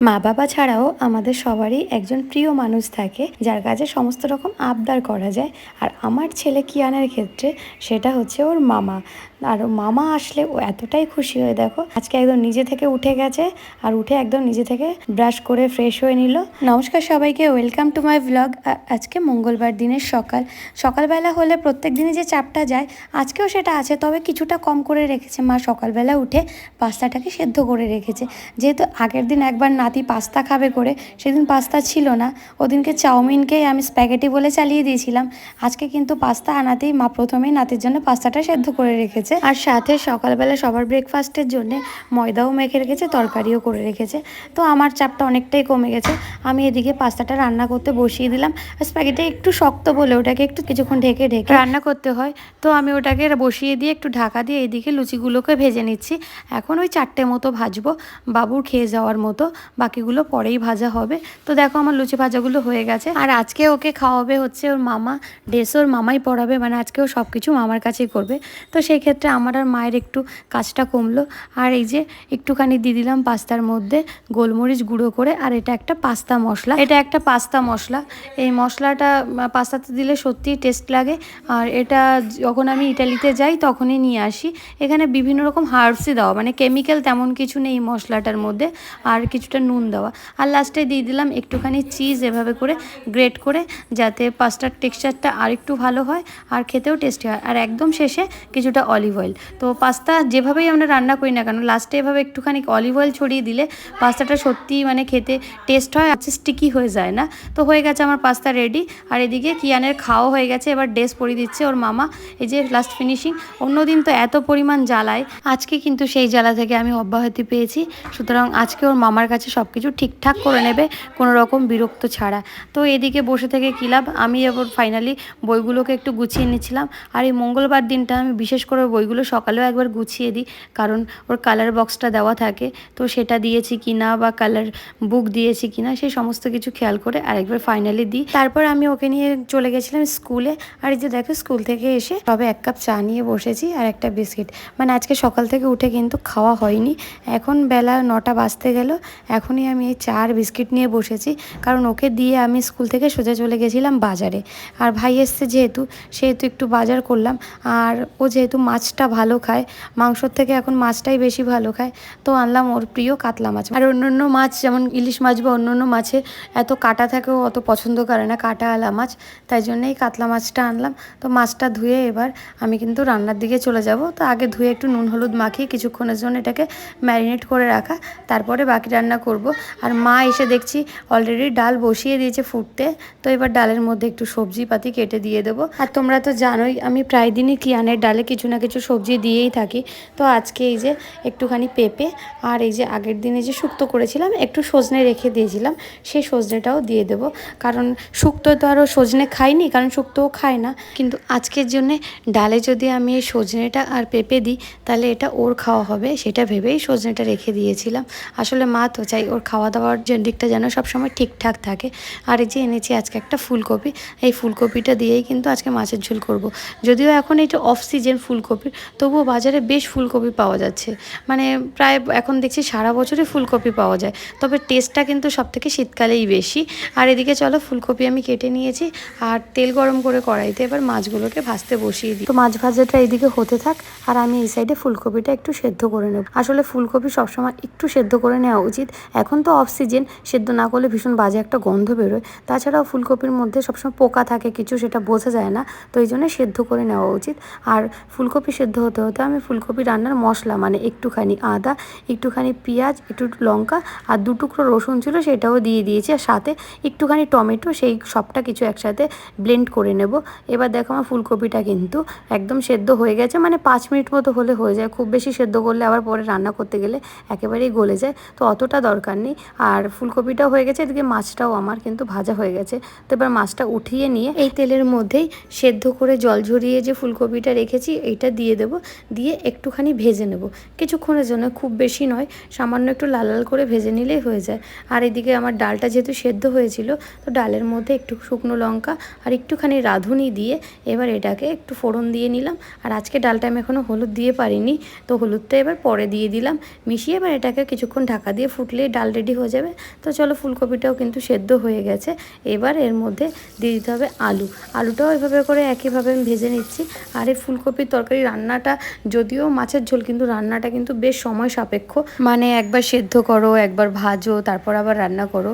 মা বাবা ছাড়াও আমাদের সবারই একজন প্রিয় মানুষ থাকে, যার কাছে সমস্ত রকম আবদার করা যায়। আর আমার ছেলে কিয়ানের ক্ষেত্রে সেটা হচ্ছে ওর মামা। আর মামা আসলে ও এতটাই খুশি হয়ে দেখো। আজকে একদম নিজে থেকে উঠে গেছে আর উঠে একদম নিজে থেকে ব্রাশ করে ফ্রেশ হয়ে নিল। নমস্কার সবাইকে ওয়েলকাম টু মাই ব্লগ আজকে মঙ্গলবার দিনের সকাল। সকালবেলা হলে প্রত্যেক দিনই যে চাপটা যায়, আজকেও সেটা আছে, তবে কিছুটা কম করে রেখেছে। মা সকালবেলা উঠে পাস্তাটাকে সেদ্ধ করে রেখেছে। যেহেতু আগের দিন একবার নাতি পাস্তা খাবে করে, সেদিন পাস্তা ছিল না। ওদিনকে চাউমিনকেই আমি স্প্যাগেটি বলে চালিয়ে দিয়েছিলাম। আজকে কিন্তু পাস্তা আনাতেই মা প্রথমেই নাতির জন্য পাস্তাটা সেদ্ধ করে রেখেছে। আর সাথে সকালবেলা সবার ব্রেকফাস্টের জন্য ময়দাও মেখে রেখেছে, তরকারিও করে রেখেছে। তো আমার চাপটা অনেকটাই কমে গেছে। আমি এদিকে পাস্তাটা রান্না করতে বসিয়ে দিলাম। স্প্যাগেটি একটু শক্ত বলে ওটাকে একটু কিছুক্ষণ ঢেকে ঢেকে রান্না করতে হয়। তো আমি ওটাকে বসিয়ে দিয়ে একটু ঢাকা দিয়ে এদিকে লুচিগুলোকে ভেজে নিচ্ছি। এখন ওই চারটে মতো ভাজবো বাবুর খেয়ে যাওয়ার মতো। বাকিগুলো পরেই ভাজা হবে। তো দেখো আমার লুচি ভাজাগুলো হয়ে গেছে। আর আজকে ওকে খাওয়াবে হচ্ছে ওর মামা। ড্রেস ওর মামাই পড়াবে মানে আজকে ও সব কিছু মামার কাছেই করবে। তো সেই ক্ষেত্রে আমার আর মায়ের একটু কাজটা কমলো। আর এই যে একটুখানি দিয়ে দিলাম পাস্তার মধ্যে গোলমরিচ গুঁড়ো করে, আর এটা একটা পাস্তা মশলা। এটা একটা পাস্তা মশলা। এই মশলাটা পাস্তাতে দিলে সত্যিই টেস্ট লাগে। আর এটা যখন আমি ইটালিতে যাই তখনই নিয়ে আসি। এখানে বিভিন্ন রকম হার্বসই দেওয়া মানে কেমিক্যাল তেমন কিছু নেই মশলাটার মধ্যে, আর কিছুটা নুন দেওয়া। আর লাস্টে দিয়ে দিলাম একটুখানি চিজ এভাবে করে গ্রেট করে, যাতে পাস্তার টেক্সচারটা আর একটু ভালো হয় আর খেতেও টেস্টি হয়। আর একদম শেষে কিছুটা অলিভ অয়েল তো পাস্তা যেভাবেই আমরা রান্না করি না কেন লাস্টে এভাবে একটুখানি অলিভ অয়েল ছড়িয়ে দিলে পাস্তাটা সত্যিই মানে খেতে টেস্ট হয় আছে স্টিকি হয়ে যায় না। তো হয়ে গেছে আমার পাস্তা রেডি আর এদিকে কিয়ানের খাওয়া হয়ে গেছে, এবার ড্রেস পরিয়ে দিচ্ছে ওর মামা। এই যে লাস্ট ফিনিশিং অন্যদিন তো এত পরিমাণ জ্বালায়। আজকে কিন্তু সেই জ্বালা থেকে আমি অব্যাহতি পেয়েছি। সুতরাং আজকে ওর মামার কাছে সব কিছু ঠিকঠাক করে নেবে, কোনো রকম বিরক্ত ছাড়া। তো এদিকে বসে থেকে কী লাভ? আমি এবার ফাইনালি বইগুলোকে একটু গুছিয়ে নিচ্ছিলাম। আর এই মঙ্গলবার দিনটা আমি বিশেষ করে বইগুলো সকালেও একবার গুছিয়ে দিই, কারণ ওর কালার বক্সটা দেওয়া থাকে। তো সেটা দিয়েছি কিনা বা কালার বুক দিয়েছি কিনা, সেই সমস্ত কিছু খেয়াল করে আরেকবার ফাইনালি দিই। তারপর আমি ওকে নিয়ে চলে গেছিলাম স্কুলে। আর এই যে দেখো, স্কুল থেকে এসে তবে এক কাপ চা নিয়ে বসেছি আর একটা বিস্কিট মানে আজকে সকাল থেকে উঠে কিন্তু খাওয়া হয়নি। এখন বেলা নটা বাজতে গেল, এখনই আমি এই চা আর বিস্কিট নিয়ে বসেছি। কারণ ওকে দিয়ে আমি স্কুল থেকে সোজা চলে গেছিলাম বাজারে। আর ভাই এসছে যেহেতু, সেহেতু একটু বাজার করলাম। আর ও যেহেতু মাছটা ভালো খায়। মাংসর থেকে এখন মাছটাই বেশি ভালো খায়। তো আনলাম ওর প্রিয় কাতলা মাছ। আর অন্য অন্য মাছ যেমন ইলিশ মাছ বা অন্য অন্য মাছে এত কাটা থাকেও অত পছন্দ করে না কাটা আলা মাছ। তাই জন্যই কাতলা মাছটা আনলাম। তো মাছটা ধুয়ে এবার আমি কিন্তু রান্নার দিকে চলে যাব। তো আগে ধুয়ে একটু নুন হলুদ মাখিয়ে কিছুক্ষণের জন্য এটাকে ম্যারিনেট করে রাখা। তারপরে বাকি রান্না করব। আর মা এসে দেখছি অলরেডি ডাল বসিয়ে দিয়েছে ফুটতে। তো এবার ডালের মধ্যে একটু সবজি পাতি কেটে দিয়ে দেবো। আর তোমরা তো জানোই, আমি প্রায় দিনই কিয়ানের ডালে কিছু না কিছু সবজি দিয়েই থাকি। তো আজকে এই যে একটুখানি পেঁপে আর এই যে আগের দিনে যে শুক্তো করেছিলাম, একটু সজনে রেখে দিয়েছিলাম, সেই সজনেটাও দিয়ে দেবো। কারণ শুক্তো তো আরও সজনে খাইনি, কারণ শুক্তোও খায় না। কিন্তু আজকের জন্যে ডালে যদি আমি এই সজনেটা আর পেঁপে দিই, তাহলে এটা ওর খাওয়া হবে, সেটা ভেবেই সজনেটা রেখে দিয়েছিলাম। আসলে মা তো চাই ওর খাওয়া দাওয়ার যে দিকটা যেন সবসময় ঠিকঠাক থাকে। আর এই যে এনেছি আজকে একটা ফুলকপি, এই ফুলকপিটা দিয়েই কিন্তু আজকে মাছের ঝোল করব। যদিও এখন এটা অফ সিজন ফুলকপির তবুও বাজারে বেশ ফুলকপি পাওয়া যাচ্ছে। মানে প্রায় এখন দেখছি সারা বছরে ফুলকপি পাওয়া যায়। তবে টেস্টটা কিন্তু সব থেকে শীতকালেই বেশি। আর এদিকে চলো, ফুলকপি আমি কেটে নিয়েছি। আর তেল গরম করে কড়াইতে এবার মাছগুলোকে ভাজতে বসিয়ে দিই। তো মাছ ভাজাটা এইদিকে হতে থাক, আর আমি এই সাইডে ফুলকপিটা একটু সেদ্ধ করে নেব। আসলে ফুলকপি সবসময় একটু সেদ্ধ করে নেওয়া উচিত। এখন তো অফ সিজন সেদ্ধ না করলে ভীষণ বাজে একটা গন্ধ বেরোয়। তাছাড়াও ফুলকপির মধ্যে সবসময় পোকা থাকে, কিছু সেটা বোঝা যায় না। তো এই জন্য সেদ্ধ করে নেওয়া উচিত। আর ফুলকপি সেদ্ধ হতে হতে আমি ফুলকপি রান্নার মশলা মানে একটুখানি আদা, একটুখানি পেঁয়াজ, একটু লঙ্কা আর দু টুকরো রসুন ছিল সেটাও দিয়ে দিয়েছি আর সাথে একটুখানি টমেটো, সেই সবটা কিছু একসাথে ব্লেন্ড করে নেব। এবার দেখো আমার ফুলকপিটা কিন্তু একদম সেদ্ধ হয়ে গেছে মানে পাঁচ মিনিট মতো হলে হয়ে যায়। খুব বেশি সেদ্ধ করলে আবার পরে রান্না করতে গেলে একেবারেই গলে যায়, তো অতটা দরকার নেই। আর ফুলকপিটাও হয়ে গেছে, এদিকে মাছটাও আমার কিন্তু ভাজা হয়ে গেছে। তো এবার মাছটা উঠিয়ে নিয়ে এই তেলের মধ্যেই সেদ্ধ করে জল ঝরিয়ে যে ফুলকপিটা রেখেছি, এইটা দিয়ে দেব, দিয়ে একটুখানি ভেজে নেব। কিছুক্ষণের জন্য, খুব বেশি নয়, সামান্য একটু লাল লাল করে ভেজে নিলেই হয়ে যায়। আর এদিকে আমার ডালটা যেহেতু সেদ্ধ হয়েছিল, তো ডালের মধ্যে একটু শুকনো লঙ্কা আর একটুখানি রাঁধুনি দিয়ে এবার এটাকে একটু ফোড়ন দিয়ে নিলাম। আর আজকে ডালটা আমি এখনও হলুদ দিয়ে পারিনি, তো হলুদটা এবার পরে দিয়ে দিলাম। মিশিয়ে এবার এটাকে কিছুক্ষণ ঢাকা দিয়ে ফুটলেই ডাল রেডি হয়ে যাবে। তো চলো, ফুলকপিটাও কিন্তু সেদ্ধ হয়ে গেছে। এবার এর মধ্যে দিয়ে দিতে হবে আলু। আলুটাও এভাবে করে একইভাবে আমি ভেজে নিচ্ছি। আর এই ফুলকপির তরকারি রান্নাটা, যদিও মাছের ঝোল, কিন্তু রান্নাটা কিন্তু বেশ সময় সাপেক্ষ। মানে একবার সেদ্ধ করো, একবার ভাজো, তারপর আবার রান্না করো।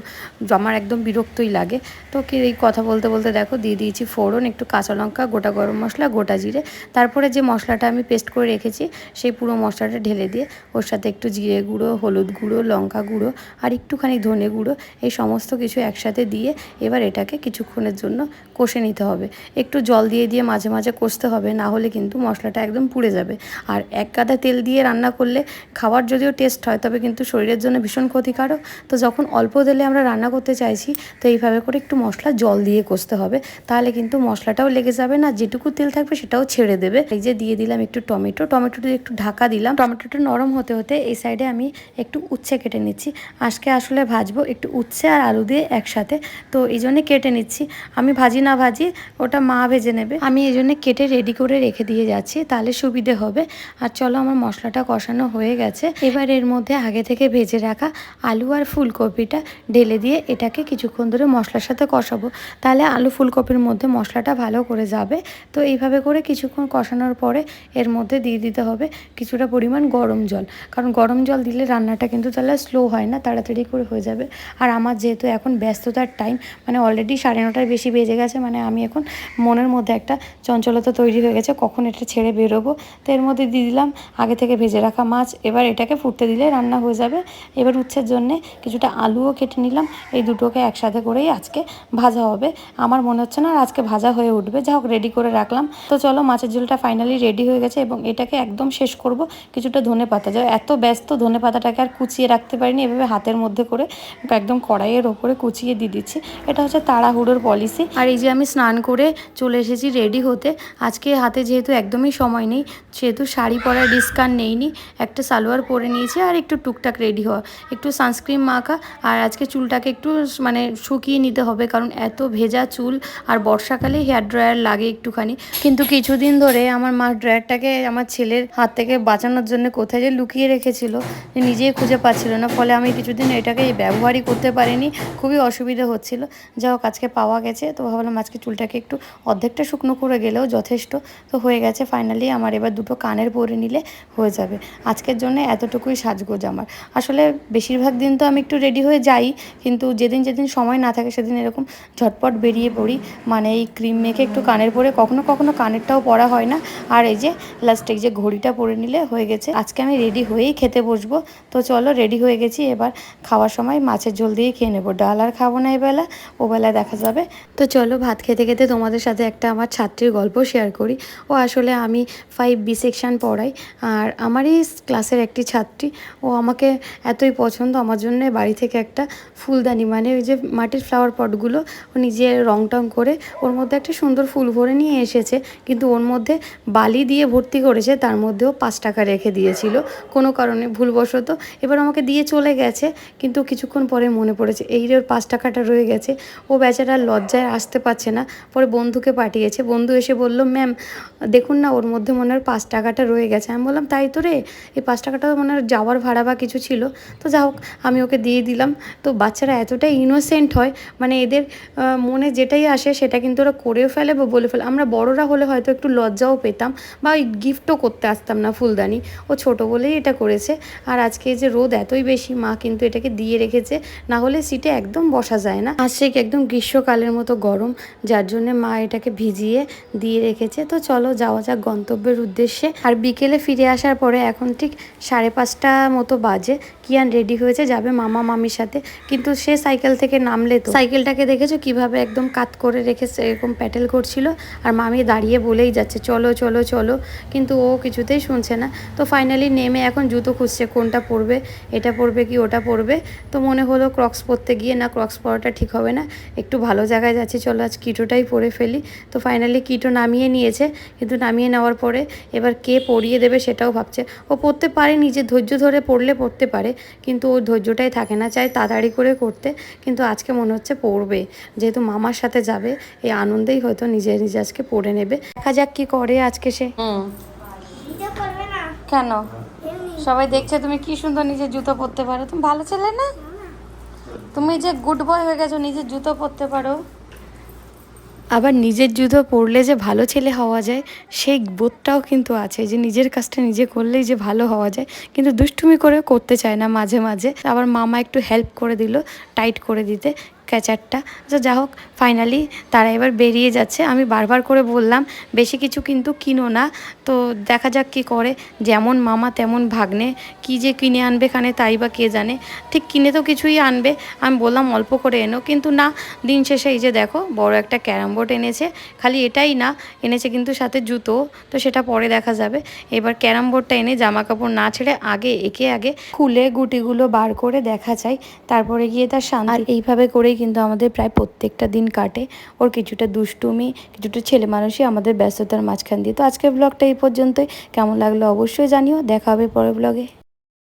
আমার একদম বিরক্তই লাগে। তো কি এই কথা বলতে বলতে দেখো, দিয়ে দিয়েছি ফোড়ন, একটু কাঁচা লঙ্কা, গোটা গরম মশলা, গোটা জিরে। তারপরে যে মশলাটা আমি পেস্ট করে রেখেছি, সেই পুরো মশলাটা ঢেলে দিয়ে, ওর সাথে একটু জিরে গুঁড়ো, হলুদ গুঁড়ো, লঙ্কা গুঁড়ো, আর একটুখানি ধনে গুঁড়ো, এই সমস্ত কিছু একসাথে দিয়ে এবার এটাকে কিছুক্ষণের জন্য কষে নিতে হবে। একটু জল দিয়ে দিয়ে মাঝে মাঝে কষতে হবে, না হলে কিন্তু মশলাটা একদম পুড়ে যাবে। আর এক গাদা তেল দিয়ে রান্না করলে খাবার যদিও টেস্ট হয়, তবে কিন্তু শরীরের জন্য ভীষণ ক্ষতিকারক। তো যখন অল্প তেলে আমরা রান্না করতে চাইছি, তো এইভাবে করে একটু মশলা জল দিয়ে কষতে হবে। তাহলে কিন্তু মশলাটাও লেগে যাবে না, যেটুকু তেল থাকবে সেটাও ছেড়ে দেবে। এই যে দিয়ে দিলাম একটু টমেটো, টমেটোটা একটু ঢাকা দিলাম। টমেটোটা নরম হতে হতে এই সাইডে আমি একটু উচ্ছে কেটে নিচ্ছি। আজকে আসলে ভাজবো একটু উচ্ছে আর আলু দিয়ে একসাথে। তো এই জন্যে কেটে নিচ্ছি। আমি ভাজি না ভাজি, ওটা মা ভেজে নেবে। আমি এই জন্যে কেটে রেডি করে রেখে দিয়ে যাচ্ছি। তাহলে সুবিধে হবে। আর চলো আমার মশলাটা কষানো হয়ে গেছে। এবার এর মধ্যে আগে থেকে ভেজে রাখা আলু আর ফুলকপিটা ঢেলে দিয়ে এটাকে কিছুক্ষণ ধরে মশলার সাথে কষাবো। তাহলে আলু ফুলকপির মধ্যে মশলাটা ভালো করে যাবে। তো এইভাবে করে কিছুক্ষণ কষানোর পরে এর মধ্যে দিয়ে দিতে হবে কিছুটা পরিমাণ গরম জল। কারণ গরম জল দিলে রান্নাটা কিন্তু তাহলে স্লো হয় না, তাড়াতাড়ি করে হয়ে যাবে। আর আমার যেহেতু এখন ব্যস্ততার টাইম মানে অলরেডি সাড়ে নটার বেশি বেজে গেছে মানে আমি এখন মনের মধ্যে একটা চঞ্চলতা তৈরি হয়ে গেছে, কখন এটা ছেড়ে বেরোবো। তো এর মধ্যে দিয়ে দিলাম আগে থেকে ভেজে রাখা মাছ। এবার এটাকে ফুটতে দিলে রান্না হয়ে যাবে। এবার উচ্ছের জন্যে কিছুটা আলুও কেটে নিলাম। এই দুটোকে একসাথে করেই আজকে ভাজা হবে। আমার মনে হচ্ছে না আর আজকে ভাজা হয়ে উঠবে। যা হোক রেডি করে রাখলাম। তো চলো মাছের ঝোলটা ফাইনালি রেডি হয়ে গেছে এবং এটাকে একদম শেষ করব কিছুটা ধনে পাতা। যা এত ব্যস্ত ধনে পাতাটাকে আর কুচিয়ে রাখতে পারিনি। এভাবে হাতের মধ্যে করে একদম কড়াইয়ের ওপরে কুচিয়ে দিয়ে দিচ্ছি। এটা হচ্ছে তাড়াহুড়োর পলিসি আর এই যে আমি স্নান করে চলে এসেছি রেডি হতে। আজকে হাতে যেহেতু একদমই সময় নেই। সেহেতু শাড়ি পরার ডিসকান নেইনি, একটা সালোয়ার পরে নিয়েছি আর একটু টুকটাক রেডি হওয়া। একটু সানস্ক্রিন মাখা আর আজকে চুলটাকে একটু মানে শুকিয়ে নিতে হবে কারণ এত ভেজা চুল আর বর্ষাকালে হেয়ার ড্রায়ার লাগে একটুখানি। কিন্তু কিছুদিন ধরে আমার মা ড্রায়ারটাকে আমার ছেলের হাত থেকে বাঁচানোর জন্য কোথায় যে লুকিয়ে রেখেছিল নিজেই খুঁজে পাচ্ছিল না। ফলে আমি কিছুদিন এটাকে ব্যবহারই করতে পারিনি, খুবই অসুবিধা হচ্ছিল। যা হোক, আজকে পাওয়া গেছে। তো ভাবলাম আজকে চুলটাকে একটু অর্ধেকটা শুকনো করে গেলেও যথেষ্ট। তো হয়ে গেছে ফাইনালি আমার এবার দুটো কানের পরে নিলে হয়ে যাবে। আজকের জন্য এতটুকুই সাজগোজ আমার। আসলে বেশিরভাগ দিন তো আমি একটু রেডি হয়ে যাই, কিন্তু যেদিন যেদিন সময় না থাকে সেদিন এরকম ঝটপট বেরিয়ে পড়ি। মানে এই ক্রিম মেখে একটু কানের পরে কখনো কখনো কানেরটাও পরা হয় না। আর এই যে লাস্টে যে ঘড়িটা পরে নিলে হয়ে গেছে। আজকে আমি রেডি হয়েই খেতে বসবো। তো চলো রেডি হয়ে গেছি, এবার খাওয়ার সময় মাছের ঝোল দিয়ে খেয়ে নেব। ডাল আর খাব না এবেলা, ও বেলা দেখা যাবে। তো চলো ভাত খেতে খেতে তোমাদের সাথে একটা আমার ছাত্রীর গল্প শেয়ার করি। ও আসলে আমি ফাইভ বি সেকশান পড়াই আর আমারই ক্লাসের একটি ছাত্রী, ও আমাকে এতই পছন্দ, আমার জন্য বাড়ি থেকে একটা ফুলদানি মানে ওই যে মাটির ফ্লাওয়ার পটগুলো ও নিজে রং টং করে, ওর মধ্যে একটা সুন্দর ফুল ভরে নিয়ে এসেছে। কিন্তু ওর মধ্যে বালি দিয়ে ভর্তি করেছে, তার মধ্যেও পাঁচ টাকা রেখে দিয়েছিল। কোনো কারণে ভুলবশত এবার আমাকে দিয়ে চলে গেছে, কিন্তু কিছুক্ষণ পরে মনে পড়েছে, এই ওর পাঁচ টাকাটা রয়ে গেছে, ও বেচারা লজ্জায় আসতে পারছে না। পরে বন্ধুকে পাঠিয়েছে, বন্ধু এসে বলল ম্যাম দেখুন না, ওর মধ্যে মনে হয় পাঁচ টাকাটা রয়ে গেছে। আমি বললাম, তাই তো রে, এই পাঁচ টাকাটা মনে হয় যাওয়ার ভাড়া বা কিছু ছিল। তো যা হোক, আমি ওকে দিয়ে দিলাম। তো বাচ্চারা এতটাই ইনোসেন্ট হয় মানে এদের মনে যেটাই আসে সেটা কিন্তু ওরা করেও ফেলে বা বলে ফেলে। আমরা বড়রা হলে হয়তো একটু লজ্জাও পেতাম বা ওই গিফটও করতে আসতাম না ফুলদানি। ও ছোট বলেই এটা করেছে। আর আজকে যে রোদ এতই বেশি, মা কিন্তু এটাকে দিয়ে রেখেছে। না হলে সিটে একদম বসা যায় না। আর সে একদম গ্রীষ্মকালের মতো গরম, যার জন্য মা এটাকে ভিজিয়ে দিয়ে রেখেছে। তো চলো, যাওয়া যাক গন্তব্যের উদ্দেশ্যে। আর বিকেলে ফিরে আসার পরে এখন ঠিক সাড়ে পাঁচটা মতো বাজে। কিয়ান রেডি হয়েছে, যাবে মামা মামির সাথে। কিন্তু সে সাইকেল থেকে নামলে তো। সাইকেলটাকে দেখেছ? কীভাবে একদম কাত করে রেখে এরকম প্যাটেল করছিল। আর মামি দাঁড়িয়ে বলেই যাচ্ছে, চলো চলো চলো। কিন্তু ও কিছুতেই শুনছে না। তো ফাইনালি নেমে এখন জুতো খুঁজছে, কোনটা পরবে, এটা পরবে কি ওটা পরবে। তো মনে হলো ক্রক্স পরতে গিয়ে, না ক্রক্স পরাটা ঠিক হবে না। একটু ভালো জায়গায় যাচ্ছি, চলো আজ কিটোটাই পরে ফেলি। তো ফাইনালি কিটো নামিয়ে নিয়েছে, কিন্তু নামিয়ে নেওয়ার পরে এবার কে পরিয়ে দেবে সেটাও ভাবছে। ও পড়তে পারে, নিজে ধৈর্য ধরে পড়লে পড়তে পারে। কিন্তু ওর ধৈর্যটাই থাকে না চাই তাড়াতাড়ি করে করতে। কিন্তু আজকে মনে হচ্ছে পড়বে। যেহেতু মামার সাথে যাবে এই আনন্দেই হয়তো নিজে নিজে আজকে পড়ে নেবে। দেখা যাক কি করে আজকে সে। হুম। এটা করবে না। কেন? সবাই দেখছে তুমি কি সুন্দর নিজের জুতো পরতে পারো। তুমি ভালো ছেলে না? তুমি যে গুড বয় হয়ে গেছো নিজের জুতো পরতে পারো। আবার নিজের জুতো পরলে যে ভালো ছেলে হওয়া যায়, সেই বোধটাও কিন্তু আছে যে নিজের কাজটা নিজে করলেই যে ভালো হওয়া যায়। কিন্তু দুষ্টুমি করে করতে চায় না মাঝে মাঝে। আবার মামা একটু হেল্প করে দিল টাইট করে দিতে। ক্যাচারটা তো যা হোক ফাইনালি তারা এবার বেরিয়ে যাচ্ছে। আমি বারবার করে বললাম, বেশি কিছু কিন্তু কিনো না। তো দেখা যাক কি করে। যেমন মামা, তেমন ভাগ্নে। কি যে কিনে আনবে খানে, তাই বা কে জানে। ঠিক কিনে তো কিছুই আনবে। আমি বললাম, অল্প করে এনো। কিন্তু না, দিন শেষে এই যে দেখো, বড় একটা ক্যারাম বোর্ড এনেছে। খালি এটাই না, এনেছে কিন্তু সাথে জুতো। তো সেটা পরে দেখা যাবে। এবার ক্যারাম বোর্ডটা এনে জামা কাপড় না ছেড়ে আগে, একে আগে খুলে গুটিগুলো বার করে দেখা যায়। তারপরে গিয়ে তার আর এইভাবে করেই কিন্তু আমাদের প্রায় প্রত্যেকটা দিন কাটে। ওর কিছুটা দুষ্টুমি, কিছুটা ছেলে মানুষই আমাদের ব্যস্ততার মাঝখান দিয়ে। তো আজকের ব্লগটা এই পর্যন্তই। কেমন লাগল অবশ্যই জানিও। দেখা হবে পরের ব্লগে